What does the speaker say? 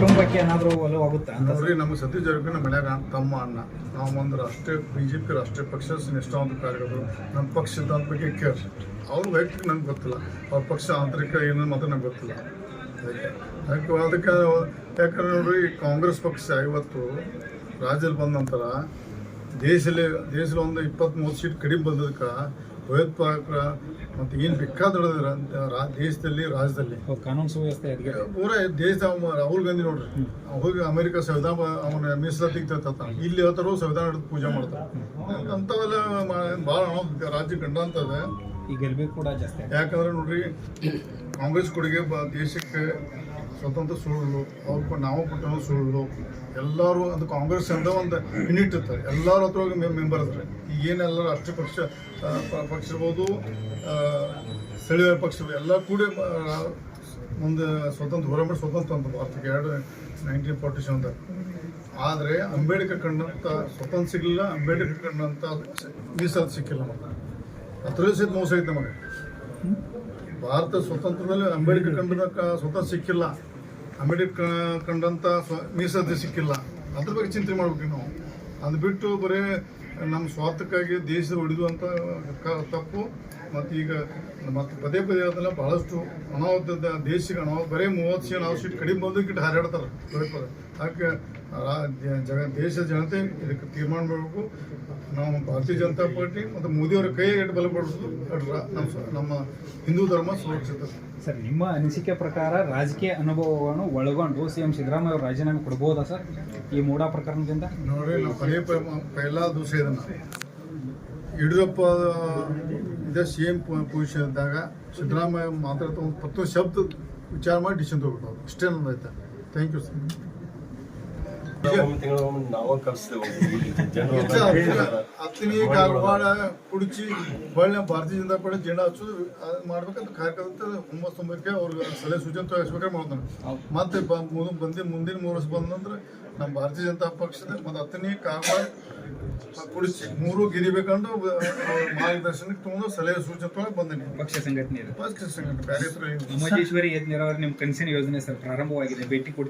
ಏನಾದರೂ ಒಲವಾಗುತ್ತಾ ಅಂತ ನೋಡ್ರಿ, ನಮ್ಮ ಸತೀಶ್ ಜಾರಕಿಹೊಳಿ ಮನೆಯಾಗ ತಮ್ಮ ಅಣ್ಣ. ನಾವು ಒಂದು ರಾಷ್ಟ್ರೀಯ ಬಿ ಜೆ ಪಿ ರಾಷ್ಟ್ರೀಯ ಪಕ್ಷ ನಿಷ್ಠಾವಂತ ಕಾರ್ಯಕರ್ತರು. ನಮ್ಮ ಪಕ್ಷದ ಬಗ್ಗೆ ಕೇರ್ ಅವ್ರ ವೈಯಕ್ತಿಕ ನಂಗೆ ಗೊತ್ತಿಲ್ಲ. ಅವ್ರ ಪಕ್ಷ ಆಂತರಿಕ ಏನು ಮಾತ್ರ ನಂಗೆ ಗೊತ್ತಿಲ್ಲ. ಅದಕ್ಕೆ ಅದಕ್ಕೆ ಯಾಕಂದ್ರೆ ನೋಡ್ರಿ ಕಾಂಗ್ರೆಸ್ ಪಕ್ಷ ಇವತ್ತು ರಾಜ್ಯದಲ್ಲಿ ಬಂದ ನಂತರ ದೇಶದಲ್ಲಿ ದೇಶದಲ್ಲಿ ಒಂದು ಇಪ್ಪತ್ತ್ ಮೂವತ್ತು ಸೀಟ್ ಕಡಿಮೆ ಬಂದದಕ್ಕೆ ಭಯೋತ್ಪಾದಕರ ಮತ್ತು ಏನು ಬೇಕಾದ ರಾ ದೇಶದಲ್ಲಿ ರಾಜ್ಯದಲ್ಲಿ. ಕಾನೂನು ಸುವ್ಯವಸ್ಥೆ ಪೂರ ದೇಶ ಅವ ರಾಹುಲ್ ಗಾಂಧಿ ನೋಡ್ರಿ. ಹೋಗಿ ಅಮೆರಿಕ ಸಂವಿಧಾನ ಅವನ ಮೀಸಲಾತಿ ತೆಗ್ತಾತ ಇಲ್ಲಿ ಹೇಳ್ತಾರೋ ಸಂವಿಧಾನ ಹಿಡಿದು ಪೂಜೆ ಮಾಡ್ತಾರೆ. ಅಂಥವೆಲ್ಲ ಭಾಳ ರಾಜ್ಯ ಗಂಡ ಈ ಗೆಲ್ಬೇಕು ಕೂಡ ಜಾಸ್ತಿ ಯಾಕಂದ್ರೆ ನೋಡ್ರಿ ಕಾಂಗ್ರೆಸ್ ಕೊಡುಗೆ ದೇಶಕ್ಕೆ ಸ್ವತಂತ್ರ ಸುಳ್ಳು ಅವ್ರು ನಾವು ಕೊಟ್ಟನು ಸುಳ್ಳು, ಎಲ್ಲರೂ ಅದು ಕಾಂಗ್ರೆಸ್ ಅಂತ ಒಂದು ಯೂನಿಟ್ ಇರ್ತಾರೆ ಎಲ್ಲರ ಹತ್ರ ಹೋಗಿ ಮೆಂಬರ್ ಇರ್ತಾರೆ ಈಗ ಏನೆಲ್ಲ ರಾಷ್ಟ್ರೀಯ ಪಕ್ಷ ಪಕ್ಷ ಇರ್ಬೋದು ಸ್ಥಳೀಯ ಪಕ್ಷ ಎಲ್ಲ ಕೂಡಿ ಒಂದು ಸ್ವತಂತ್ರ ಹೋರಾಟ ಸ್ವತಂತ್ರ ಅಂತ ಭಾರತಕ್ಕೆ ಎರಡು ನೈನ್ಟೀನ್ ಫಾರ್ಟಿ ಸೆವೆನ್ದಾಗ ಆದರೆ ಅಂಬೇಡ್ಕರ್ ಕಂಡಂಥ ಸ್ವತಂತ್ರ ಸಿಗಲಿಲ್ಲ, ಅಂಬೇಡ್ಕರ್ ಕಂಡಂಥ ಮೀಸಲು ಸಿಕ್ಕಿಲ್ಲ ಮತ್ತೆ. ಹತ್ತು ಸಹಿತ ಮೋಸ ಐತೆ ನಮಗೆ. ಭಾರತ ಸ್ವತಂತ್ರದಲ್ಲಿ ಅಂಬೇಡ್ಕರ್ ಕಂಡ ಸ್ವತಃ ಸಿಕ್ಕಿಲ್ಲ. ಅಂಬೇಡ್ಕರ್ ಕಂಡಂಥ ಸ್ವ ಸಿಕ್ಕಿಲ್ಲ. ಅದ್ರ ಬಗ್ಗೆ ಚಿಂತೆ ಮಾಡ್ಬೇಕು ನಾವು. ಅದು ಬಿಟ್ಟು ಬರೀ ನಮ್ಮ ಸ್ವಾರ್ಥಕ್ಕಾಗಿ ದೇಶ ಕ- ತಪ್ಪು ಮತ್ತು ಈಗ ಮತ್ತು ಪದೇ ಪದೇ ಅದನ್ನ ಬಹಳಷ್ಟು ಅನಾಹುತದ ದೇಶಕ್ಕೆ ಅನಾಹುತ ಬರೀ ಮೂವತ್ತು ಸೀಟ್ ನಾವು ಸೀಟ್ ಕಡಿಮೆ ಬಂದು ಗಿಟ್ಟು ಹಾರಾಡ್ತಾರೆ ಪದೇ ಪದೇ ಜಗ ದೇಶದ ಜನತೆ ಇದಕ್ಕೆ ತೀರ್ಮಾನ ಮಾಡಬೇಕು. ನಾವು ಭಾರತೀಯ ಜನತಾ ಪಾರ್ಟಿ ಮತ್ತು ಮೋದಿಯವರ ಕೈ ಇಟ್ಟು ಬಲ ಪಡಿಸೋದು ನಮ್ಮ ನಮ್ಮ ಹಿಂದೂ ಧರ್ಮ ಸುರಕ್ಷಿತ. ಸರ್ ನಿಮ್ಮ ಅನಿಸಿಕೆ ಪ್ರಕಾರ ರಾಜಕೀಯ ಅನುಭವವನ್ನು ಒಳಗೊಂಡು ಸಿ ಎಂ ಸಿದ್ದರಾಮಯ್ಯ ಅವರು ರಾಜೀನಾಮೆ ಕೊಡ್ಬೋದಾ ಸರ್? ಈ ಮೂಡಾ ಪ್ರಕರಣದಿಂದ? ನೋಡ್ರಿ ನಾವು ಪದೇ ಪೈಲಾ ದಿವಸ ಯಡಿಯೂರಪ್ಪ ಇದೇ ಸಿ ಎಂ ಪೊಸಿಷನ್ ಇದ್ದಾಗ ಸಿದ್ದರಾಮಯ್ಯ ಮಾತಾಡ್ತಾ ಒಂದು ಪತ್ತು ಶಬ್ದ ವಿಚಾರ ಮಾಡಿ ಡಿಸಿಷನ್ ತಗೋಬೇಕು ಅಷ್ಟೇ ನನ್ನ ಥ್ಯಾಂಕ್ ಯು ಸರ್ ನಾವು ಹತ್ತನೇ ಕಾರವಾರ ಕುಡಿಸಿ ಬಳ್ಳಿ ಭಾರತೀಯ ಜನತಾ ಪಾರ್ಟಿ ಜೆಂಡಾ ಹಚ್ಚೋದು ಅದ್ ಮಾಡ್ಬೇಕಂತ ಕಾರ್ಯಕರ್ತ ಹುಮ್ಮಸ್ ತುಂಬಕ್ಕೆ ಅವ್ರಿಗೆ ಸಲಹೆ ಸೂಚನೆ ತೋರಿಸ್ಬೇಕಾದ್ರೆ ಮಾಡ್ತಾನೆ ಮತ್ತೆ ಬಂದಿ ಮುಂದಿನ ಮೂರು ವರ್ಷ ಬಂದಂದ್ರೆ ನಮ್ಮ ಭಾರತೀಯ ಜನತಾ ಪಕ್ಷದ ಮತ್ತೆ ಹತ್ತನೇ ಕಾರವಾರ ಕುಡಿಸಿ ಮೂರು ಗಿರಿಬೇಕಂದು ಬ- ಅವ್ರ ಮಾರ್ಗದರ್ಶನಕ್ಕೆ ತುಂಬ ಸಲಹೆ ಸೂಚನೆ ತೊಗೊಂಡು ಬಂದಿನಿ. ಪಕ್ಷ ಸಂಘಟನೆ ಪಕ್ಷ ಸಂಘಟನೆ ಬೇರೆ ನಿಮ್ಮ ಕನಸಿನ ಯೋಜನೆ ಸರ್ ಪ್ರಾರಂಭವಾಗಿದೆ. ಭೇಟಿ ಕೊಡ್ತೀವಿ.